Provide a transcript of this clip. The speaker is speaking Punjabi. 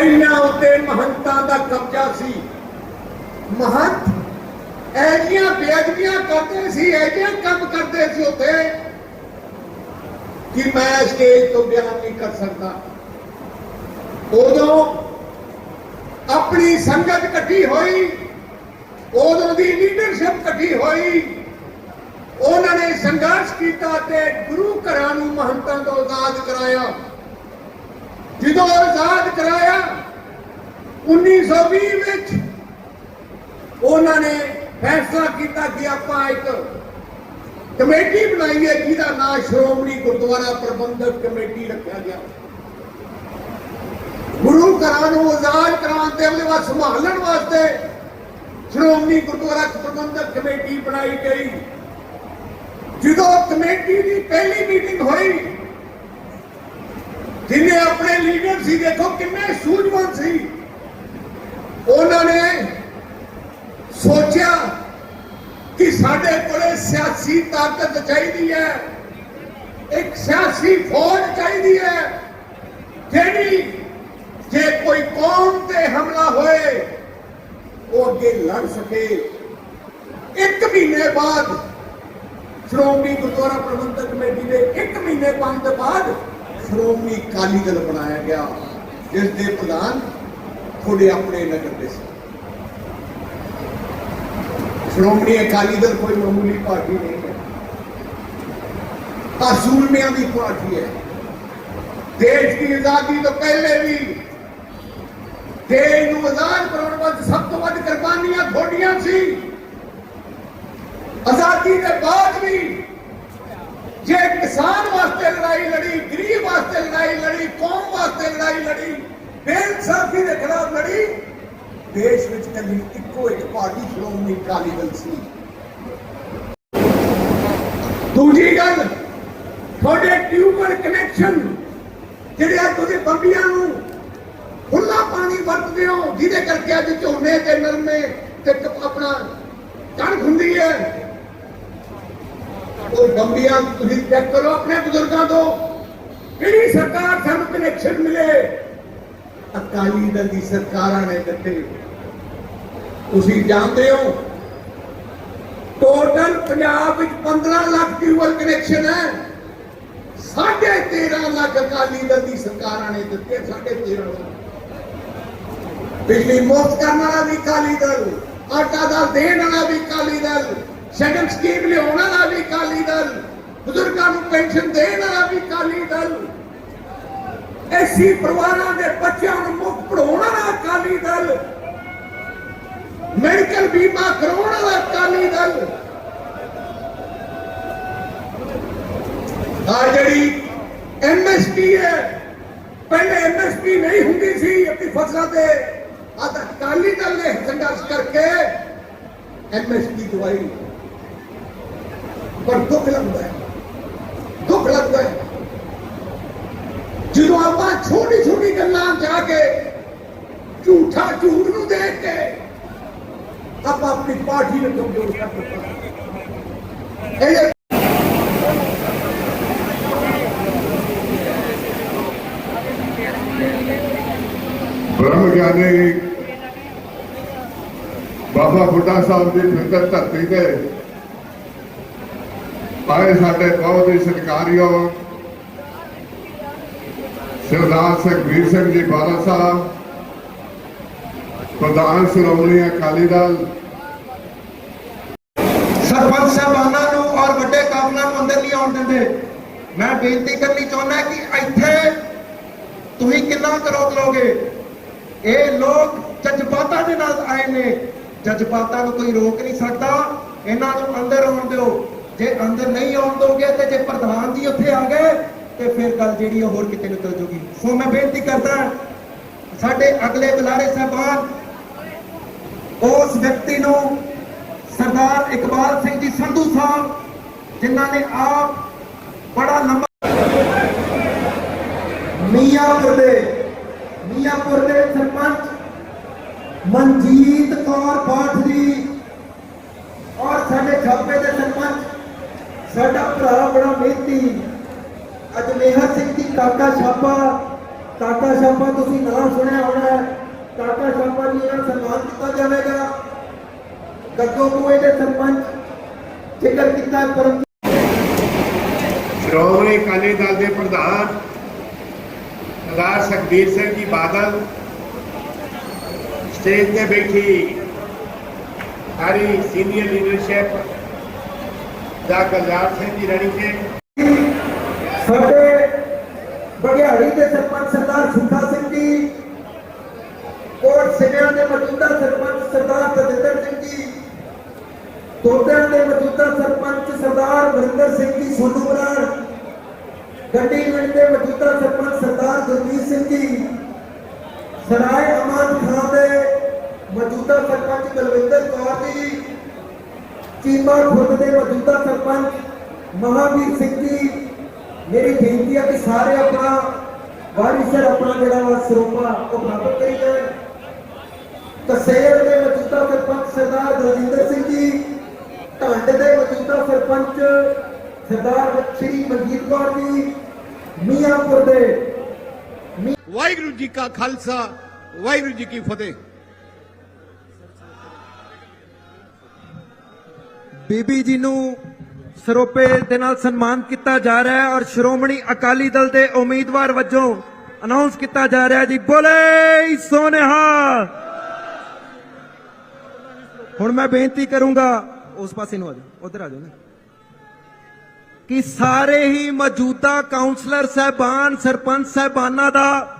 ਪਹਿਲਾਂ ਉੱਤੇ ਮਹੰਤਾਂ ਦਾ ਕਬਜ਼ਾ ਸੀ। ਮਹੰਤ ਐਜੀਆਂ ਬੇਅਦਬੀਆਂ ਕਰਦੇ ਸੀ ਐਜੀਆਂ ਕੰਮ ਕਰਦੇ ਸੀ ਉੱਥੇ ਕਿ ਮੈਂ ਸਟੇਜ ਤੋਂ ਬਿਆਨ ਨਹੀਂ ਕਰ ਸਕਦਾ। ਉਦੋਂ ਆਪਣੀ ਸੰਗਤ ਇਕੱਠੀ ਹੋਈ, ਉਦੋਂ ਦੀ ਲੀਡਰਸ਼ਿਪ ਇਕੱਠੀ ਹੋਈ, ਉਹਨਾਂ ਨੇ ਸੰਘਰਸ਼ ਕੀਤਾ ਤੇ ਗੁਰੂ ਘਰਾਂ ਨੂੰ ਮਹੰਤਾਂ ਤੋਂ ਆਜ਼ਾਦ ਕਰਾਇਆ। ਜਦੋਂ ਆਜ਼ਾਦ ਕਰਾਇਆ 1920 ਵਿੱਚ ਉਹਨਾਂ ਨੇ ਫੈਸਲਾ ਕੀਤਾ ਕਿ ਆਪਾਂ ਇੱਕ ਕਮੇਟੀ ਬਣਾਈ ਹੈ, ਜਿਹਦਾ ਨਾਮ ਸ਼੍ਰੋਮਣੀ ਗੁਰਦੁਆਰਾ ਪ੍ਰਬੰਧਕ ਕਮੇਟੀ ਰੱਖਿਆ ਗਿਆ। ਗੁਰੂ ਘਰਾਂ ਨੂੰ ਆਜ਼ਾਦ ਕਰਾਉਣ ਤੇ ਉਹਦੇ ਵਾਸਤੇ ਸੰਭਾਲਣ ਵਾਸਤੇ ਸ਼੍ਰੋਮਣੀ ਗੁਰਦੁਆਰਾ ਪ੍ਰਬੰਧਕ ਕਮੇਟੀ ਬਣਾਈ ਗਈ। ਜਦੋਂ ਕਮੇਟੀ ਦੀ ਪਹਿਲੀ ਮੀਟਿੰਗ ਹੋਈ ਜਿਹਨੇ ਆਪਣੇ ਲੀਡਰ ਸੀ, ਦੇਖੋ ਕਿੰਨੇ ਸੂਝਵਾਨ ਸੀ। ਉਹਨਾਂ ਨੇ ਸੋਚਿਆ ਕਿ ਸਾਡੇ ਕੋਲੇ ਸਿਆਸੀ ਤਾਕਤ ਚਾਹੀਦੀ ਹੈ। ਇੱਕ ਸਿਆਸੀ ਫੌਜ ਚਾਹੀਦੀ ਹੈ, ਜਿਹੜੀ ਜੇ ਕੋਈ ਕੌਮ ਤੇ ਹਮਲਾ ਹੋਏ, ਉਹ ਅੱਗੇ ਲੜ ਸਕੇ। ਇੱਕ ਮਹੀਨੇ ਬਾਅਦ ਸ਼੍ਰੋਮਣੀ ਗੁਰਦੁਆਰਾ ਪ੍ਰਬੰਧਕ ਕਮੇਟੀ ਦੇ ਇੱਕ ਮਹੀਨੇ ਬੰਦ ਬਾਅਦ ਸ਼੍ਰੋਮਣੀ ਅਕਾਲੀ ਦਲ ਬਣਾਇਆ ਗਿਆ ਜਿਸ ਦੇ ਪ੍ਰਧਾਨ ਤੁਹਾਡੇ ਆਪਣੇ ਨਗਰ ਦੇ ਸੀ। ਸ਼੍ਰੋਮਣੀ ਅਕਾਲੀ ਦਲ ਕੋਈ ਮਾਮੂਲੀ ਪਾਰਟੀ ਨਹੀਂ ਹੈ। ਅਸੂਲਮਿਆਂ ਦੀ ਪਾਰਟੀ ਹੈ। ਦੇਸ਼ ਦੀ ਆਜ਼ਾਦੀ ਤੋਂ ਪਹਿਲੇ ਵੀ ਦੇਸ਼ ਨੂੰ ਆਜ਼ਾਦ ਕਰਾਉਣ ਵਾਸਤੇ ਸਭ ਤੋਂ ਵੱਧ ਕੁਰਬਾਨੀਆਂ ਤੁਹਾਡੀਆਂ ਸੀ। ਆਜ਼ਾਦੀ ਦੇ ਬਾਅਦ ਵੀ ਜੇ ਕਿਸਾਨ ਵਾਸਤੇ ਲੜਾਈ ਲੜੀ ਗਰੀਬ ਵਾਸਤੇ ਲੜਾਈ ਲੜੀ ਕੌਮ ਵਾਸਤੇ ਲੜਾਈ ਲੜੀ ਬੇਇਨਸਾਫੀ ਦੇ ਖਿਲਾਫ ਲੜੀ। ਦੇਸ਼ ਵਿੱਚ ਕੱਲੀ ਇੱਕੋ ਇੱਕ ਪਾਰਟੀ ਸ਼੍ਰੋਮਣੀ ਅਕਾਲੀ ਦਲ ਸੀ। ਦੂਜੀ ਗੱਲ, ਤੁਹਾਡੇ ਟਿਊਬਲ ਕਨੈਕਸ਼ਨ, ਜਿਹੜੇ ਅੱਜ ਤੁਸੀਂ ਬੰਬੀਆਂ ਨੂੰ ਖੁੱਲਾ ਪਾਣੀ ਵਰਤਦੇ ਹੋ, ਜਿਹਦੇ ਕਰਕੇ ਅੱਜ ਝੋਨੇ ਤੇ ਨਰਮੇ ਤੇ ਆਪਣਾ ਕਣਕ ਹੁੰਦੀ ਹੈ। ਉਹ ਬੰਬੀਆਂ ਤੁਸੀਂ ਚੈੱਕ ਕਰੋ, ਆਪਣੇ ਬਜ਼ੁਰਗਾਂ ਤੋਂ। ਕਿਹੜੀ ਸਰਕਾਰ ਸਾਨੂੰ ਕਨੈਕਸ਼ਨ ਮਿਲੇ? ਅਕਾਲੀ ਦਲ ਦੀ ਸਰਕਾਰਾਂ ਨੇ ਦਿੱਤੇ। ਤੁਸੀਂ ਜਾਣਦੇ ਹੋ ਟੋਟਲ ਪੰਜਾਬ ਵਿੱਚ 15 ਲੱਖ ਟਿਊਬਲ ਕਨੈਕਸ਼ਨ ਹੈ। ਸਾਢੇ 13 ਲੱਖ ਅਕਾਲੀ ਦਲ ਦੀ ਸਰਕਾਰਾਂ ਨੇ ਦਿੱਤੇ, ਸਾਢੇ 13 ਲੱਖ। ਬਿਜਲੀ ਮੁਫਤ ਕਰਨ ਵਾਲਾ ਵੀ ਅਕਾਲੀ ਦਲ, ਆਟਾ ਦਾ ਦੇਣ ਵਾਲਾ ਵੀ ਅਕਾਲੀ ਦਲ ਸ਼ਗਨ ਸਕੀਮ ਲਿਆਉਣ ਵਾਲਾ ਵੀ ਅਕਾਲੀ ਦਲ, ਬਜ਼ੁਰਗਾਂ ਨੂੰ ਪੈਨਸ਼ਨ ਦੇਣ ਵਾਲਾ ਵੀ ਅਕਾਲੀ ਦਲ। ਐਸੀ ਪਰਿਵਾਰਾਂ ਦੇ ਬੱਚਿਆਂ ਨੂੰ ਮੁਫਤ ਪੜਾਉਣ ਵਾਲਾ ਅਕਾਲੀ ਦਲ, ਮੈਡੀਕਲ ਬੀਮਾ ਕਰਾਉਣ ਵਾਲਾ ਅਕਾਲੀ ਦਲ। ਆ ਜਿਹੜੀ ਐਮਐਸਪੀ ਹੈ, ਪਹਿਲੇ ਐਮਐਸਪੀ ਨਹੀਂ ਹੁੰਦੀ ਸੀ, ਆਪਣੀ ਫਸਲਾਂ ਤੇ ਅੱਜ ਅਕਾਲੀ ਦਲ ਨੇ ਸੰਘਰਸ਼ ਕਰਕੇ ਐਮਐਸਪੀ ਦਵਾਈ। ਪਰ ਦੁੱਖ ਲੱਗਦਾ ਹੈ, ਦੁੱਖ ਲੱਗਦਾ ਹੈ। ਜਦੋਂ ਆਪਾਂ ਛੋਟੀ ਛੋਟੀ ਗੱਲਾਂ ਜਾ ਕੇ ਝੂਠਾ ਝੂਠ ਨੂੰ ਦੇਖ ਕੇ ਆਪਾਂ ਆਪਣੀ ਪਾਰਟੀ ਨੂੰ ਕਮਜ਼ੋਰ ਕਰ ਦਿੱਤਾ। ਇਹ ਬ੍ਰਹਮ ਗਿਆਨੀ ਬਾਬਾ ਬੁੱਢਾ ਸਾਹਿਬ ਦੀ ਫਿਰਤ ਧਰਤੀ ਤੇ ਆਏ ਸਾਡੇ ਬਹੁਤ ਹੀ ਸਤਿਕਾਰਯੋਗ ਸਰਦਾਰ ਸੁਖਬੀਰ ਸਿੰਘ ਜੀ ਬਾਲਾ ਸਾਹਿਬ, ਪ੍ਰਧਾਨ ਸ਼੍ਰੋਮਣੀ ਅਕਾਲੀ ਦਲ। ਸਰਪੰਚ ਸਾਹਿਬਾਨਾਂ ਨੂੰ ਔਰ ਵੱਡੇ ਕਾਫਲਾਂ ਨੂੰ ਅੰਦਰ ਨਹੀਂ ਆਉਣ ਦਿੰਦੇ। ਮੈਂ ਬੇਨਤੀ ਕਰਨੀ ਚਾਹੁੰਦਾ ਕਿ ਇੱਥੇ ਤੁਸੀਂ ਕਿੰਨਾ ਕਰੋਕ ਲੋਗੇ ਇਹ ਲੋਕ ਜਜ਼ਬਾਤਾਂ ਦੇ ਨਾਲ ਆਏ ਨੇ। ਜਜ਼ਬਾਤਾਂ ਨੂੰ ਕੋਈ ਰੋਕ ਨਹੀਂ ਸਕਦਾ। ਇਹਨਾਂ ਨੂੰ ਅੰਦਰ ਆਉਣ ਦਿਓ। ਜੇ ਅੰਦਰ ਨਹੀਂ ਆਉਣ ਦੋਗੇ ਤੇ ਜੇ ਪ੍ਰਧਾਨ ਜੀ ਉੱਥੇ ਆ ਗਏ ਤੇ ਫਿਰ ਗੱਲ ਜਿਹੜੀ ਉਹ ਹੋਰ ਕਿਤੇ ਨਿਕਲ ਜੂਗੀ। ਸੋ ਮੈਂ ਬੇਨਤੀ ਕਰਦਾ, ਸਾਡੇ ਅਗਲੇ ਬੁਲਾਰੇ ਸਾਹਿਬਾਨ, ਉਸ ਵਿਅਕਤੀ ਨੂੰ ਸਰਦਾਰ ਇਕਬਾਲ ਸਿੰਘ ਜੀ ਸੰਧੂ ਸਾਹਿਬ, ਜਿਨ੍ਹਾਂ ਨੇ ਆਪ ਬੜਾ ਲੰਬਾ ਮੀਆਂਪੁਰ ਦੇ ਮੀਆਂਪੁਰ ਦੇ ਸਰਪੰਚ ਮਨਜੀਤ ਕੌਰ ਬਾਠ ਜੀ ਔਰ ਸਾਡੇ ਛਾਪੇ ਦੇ ਸਰਪੰਚ, ਸਾਡਾ ਭਰਾ ਬੜਾ ਮਿਹਨਤੀ ਅੱਜ ਸਿੰਘ ਜੀ, ਕਾਕਾ ਛਾਪਾ ਕਾਕਾ ਛਾਪਾ ਤੁਸੀਂ ਨਾਂ ਸੁਣਿਆ ਹੋਣਾ ਜਾਵੇਗਾ। ਗੱਗੋ ਕੂਏ ਦੇ ਸਰਪੰਚ ਜ਼ਿਕਰ ਕੀਤਾ ਪਰਮ ਸ਼੍ਰੋਮਣੀ ਅਕਾਲੀ ਦਲ ਦੇ ਪ੍ਰਧਾਨ ਸਰਦਾਰ ਸੁਖਬੀਰ ਸਿੰਘ ਜੀ ਬਾਦਲ ਸਟੇਜ ਤੇ ਬੈਠੀ ਸਾਰੀ ਸੀਨੀਅਰ ਲੀਡਰਸ਼ਿਪ ਦਾ ਗੁਰਜਾਰ ਸਿੰਘ ਜੀ ਰਣੀ ਕੇ ਸਾਡੇ ਬਗਿਆੜੀ ਦੇ ਸਰਪੰਚ ਸਰਦਾਰ ਸੁੱਖਾ ਸਿੰਘ ਜੀ ਕੋਟ ਸਿੰਘਾਂ ਦੇ ਮੌਜੂਦਾ ਸਰਪੰਚ ਸਰਦਾਰ ਤਜਿੰਦਰ ਸਿੰਘ ਜੀ ਦੋਦਿਆਂ ਦੇ ਮੌਜੂਦਾ ਸਰਪੰਚ ਸਰਦਾਰ ਵਰਿੰਦਰ ਸਿੰਘ ਜੀ ਸੋਨੂ ਬਰਾੜ ਗੱਡੀ ਪਿੰਡ ਦੇ ਮੌਜੂਦਾ ਸਰਪੰਚ ਸਰਦਾਰ ਗੁਰਮੀਤ ਸਿੰਘ ਜੀ ਸਰਾਏ ਅਮਾਨ ਖਾਨ ਦੇ ਮੌਜੂਦਾ ਸਰਪੰਚ ਬਲਵਿੰਦਰ ਕੌਰ ਜੀ ਚੀਮਾ ਖੁਰਦ ਦੇ ਮੌਜੂਦਾ ਸਰਪੰਚ ਮਹਾਵੀਰ ਸਿੰਘ ਜੀ ਮੇਰੀ ਬੇਨਤੀ ਹੈ ਕਿ ਸਾਰੇ ਆਪਣਾ ਵਾਰਿਸਰ ਆਪਣਾ ਜਿਹੜਾ ਵਾ ਸਰੋਪਾ ਉਹ ਪ੍ਰਾਪਤ ਕਰੀ ਜਾਣ। ਤਸੇਰ ਦੇ ਮੌਜੂਦਾ ਸਰਪੰਚ ਸਰਦਾਰ ਦਲਜਿੰਦਰ ਸਿੰਘ ਜੀ ਢੰਡ ਦੇ ਮੌਜੂਦਾ ਸਰਪੰਚ ਸਰਦਾਰ ਸ਼੍ਰੀ ਮਨਜੀਤ ਕੌਰ ਜੀ ਮੀਆਂਪੁਰ ਦੇ ਵਾਹਿਗੁਰੂ ਜੀ ਕਾ ਖਾਲਸਾ ਵਾਹਿਗੁਰੂ ਜੀ ਕੀ ਫਤਿਹ। ਬੀਬੀ ਜੀ ਨੂੰ ਸਰੋਪੇ ਦੇ ਨਾਲ ਸਨਮਾਨ ਕੀਤਾ ਜਾ ਰਿਹਾ ਹੈ ਔਰ ਸ਼੍ਰੋਮਣੀ ਅਕਾਲੀ ਦਲ ਦੇ ਉਮੀਦਵਾਰ ਵਜੋਂ ਅਨਾਉਂਸ ਕੀਤਾ ਜਾ ਰਿਹਾ ਜੀ, ਬੋਲੇ ਸੋਨੇਹਾ। ਹੁਣ ਮੈਂ ਬੇਨਤੀ ਕਰੂੰਗਾ, ਉਸ ਪਾਸੇ ਨੂੰ ਆ ਜਾਓ, ਉਧਰ ਆ ਜਾਓ ਨਾ। ਕਿ ਸਾਰੇ ਹੀ ਮੌਜੂਦਾ ਕਾਉਂਸਲਰ ਸਹਿਬਾਨ, ਸਰਪੰਚ, ਸਹਿਬਾਨਾਂ ਦਾ